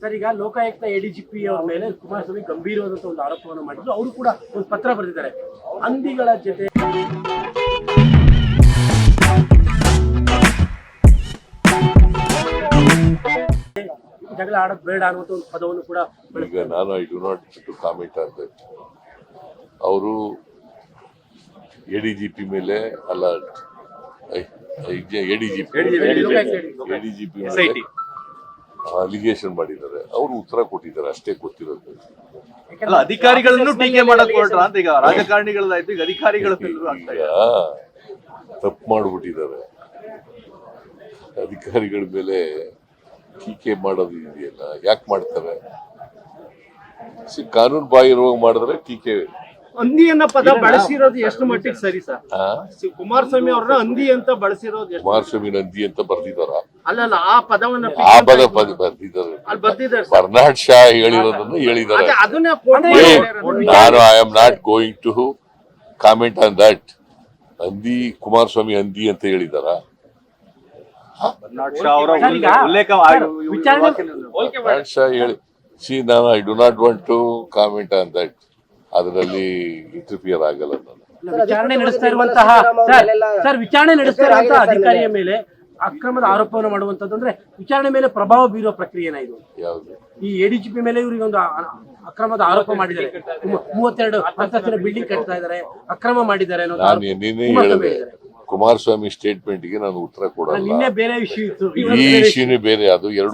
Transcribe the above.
Sir ಈಗ Lokayukta ADGP ಅವರ ಮೇಲೆ ಕುಮಾರಸ್ವಾಮಿ ಗಂಭೀರವಾದಂತಹ ಒಂದು ಆರೋಪವನ್ನು ಮಾಡಿದ್ರು. ಅವರು ಕೂಡ ಒಂದು ಪತ್ರ ಬರೆದಿದ್ದಾರೆ. ಹಂದಿಗಳ ಜೊತೆ ಜಗಳ ಆಡೋದು ಬೇಡ ಅನ್ನುವಂಥ ಒಂದು ಪದವನ್ನು ಕೂಡ ಈಗ ನಾನು I do not to comment on that ಅವರು ಎ ಡಿ ಜಿ ಪಿ ಮೇಲೆ ಅಲ್ಲ A D G P A D G P ಮೇಲೆ ಅಲಿಗೇಷನ್ ಮಾಡಿದ್ದಾರೆ. ಅವರು ಉತ್ತರ ಕೊಟ್ಟಿದ್ದಾರೆ ಅಷ್ಟೇ ಗೊತ್ತಿರೋದು. ಅಲ್ಲ ಅಧಿಕಾರಿಗಳನ್ನು ಟೀಕೆ ಮಾಡಕ್ ಹೊರಟ್ರ ಅಂತ ಈಗ ರಾಜಕಾರಣಿಗಳದಾಯ್ತು ಈಗ ಅಧಿಕಾರಿಗಳ ಈಗ ತಪ್ಪು ಮಾಡಿಬಿಟ್ಟಿದ್ದಾರೆ. ಅಧಿಕಾರಿಗಳ ಮೇಲೆ ಟೀಕೆ ಮಾಡೋದು ಇದೆಯಲ್ಲ ಯಾಕೆ ಮಾಡ್ತಾರೆ? ಸಿ ಕಾನೂನು ಬಾಹಿರವಾಗಿ ಮಾಡಿದ್ರೆ ಟೀಕೆ ಹಂದಿ ಅನ್ನೋ ಪದ ಬಳಸಿರೋದು ಎಷ್ಟು ಮಟ್ಟಿಗೆ ಸರಿ ಸರ್? ಕುಮಾರಸ್ವಾಮಿ ಅವ್ರನ್ನ ಹಂದಿ ಅಂತ ಬಳಸಿರೋದು ಎಷ್ಟು ಕುಮಾರಸ್ವಾಮಿ ಅಂದಿ ಅಂತ ಬರ್ದಿದಾರ ಅಲ್ಲಲ್ಲ ಆ ಪದವನ್ನ ಆ ಪದ ಪದ ಬರ್ದಿದ್ದಾರೆ. ಅಲ್ಲಿ ಬರ್ದಿದ್ದಾರೆ ಬರ್ನಾಡ್ ಶಾ ಹೇಳಿರೋದನ್ನ ಹೇಳಿದಾರೆ ಅದೇ ಅದನ್ನೇ ನಾನು I am not going to comment on that ಹಂದಿ ಕುಮಾರಸ್ವಾಮಿ ಹಂದಿ ಅಂತ ಹೇಳಿದಾರ ಬರ್ನಾಡ್ ಶಾ ಅವರ ಸರ್, ಉಲ್ಲೇಖ ಸರ್, ವಿಚಾರಣೆ ಬರ್ನಾಡ್ ಶಾ ಹೇಳಿ. ಸಿ ನಾನು I do not want to comment on that ಅದರಲ್ಲಿ ಇಂಟರ್ಫಿಯರ್ ಆಗಲ್ಲ ನಾನು ವಿಚಾರಣೆ ನಡೆಸ್ತಾ ಇರುವಂತಹ ಸರ್ ವಿಚಾರಣೆ ನಡೆಸ್ತಾ ಇರುವಂತಹ ಅಧಿಕಾರಿಯ ಮೇಲೆ ಅಕ್ರಮದ ಆರೋಪವನ್ನು ಮಾಡುವಂತದ್ದು ಅಂದ್ರೆ ವಿಚಾರಣೆ ಮೇಲೆ ಪ್ರಭಾವ ಬೀರುವ ಪ್ರಕ್ರಿಯೆನ ಇದು. ಯಾವುದು? ಈ ಎಡಿಜಿಪಿ ಮೇಲೆ ಇವರಿಗೆ ಒಂದು ಅಕ್ರಮದ ಆರೋಪ ಮಾಡಿದ್ದಾರೆ. ಮೂವತ್ತೆರಡು ಅಂತಸ್ತಿನ ಬಿಲ್ಡಿಂಗ್ ಕಟ್ತಾ ಇದ್ದಾರೆ. ಅಕ್ರಮ ಮಾಡಿದ್ದಾರೆ ಅನ್ನೋದು ನಾನು ಆರೋಪ. ನಿನ್ನೆ ಕುಮಾರಸ್ವಾಮಿ ಹೇಳಿದೆ ಹೇಳಿದ್ದಾರೆ. ಕುಮಾರಸ್ವಾಮಿ ಸ್ಟೇಟ್ಮೆಂಟ್ಗೆ ನಾನು ಉತ್ತರ ಕೊಡೋದು ಕೊಡಲ್ಲ. ನಿನ್ನೆ ಬೇರೆ ವಿಷಯ ಇತ್ತು. ಈ ಇಶ್ಯೂನೇ ಬೇರೆ ಅದು ಎರಡು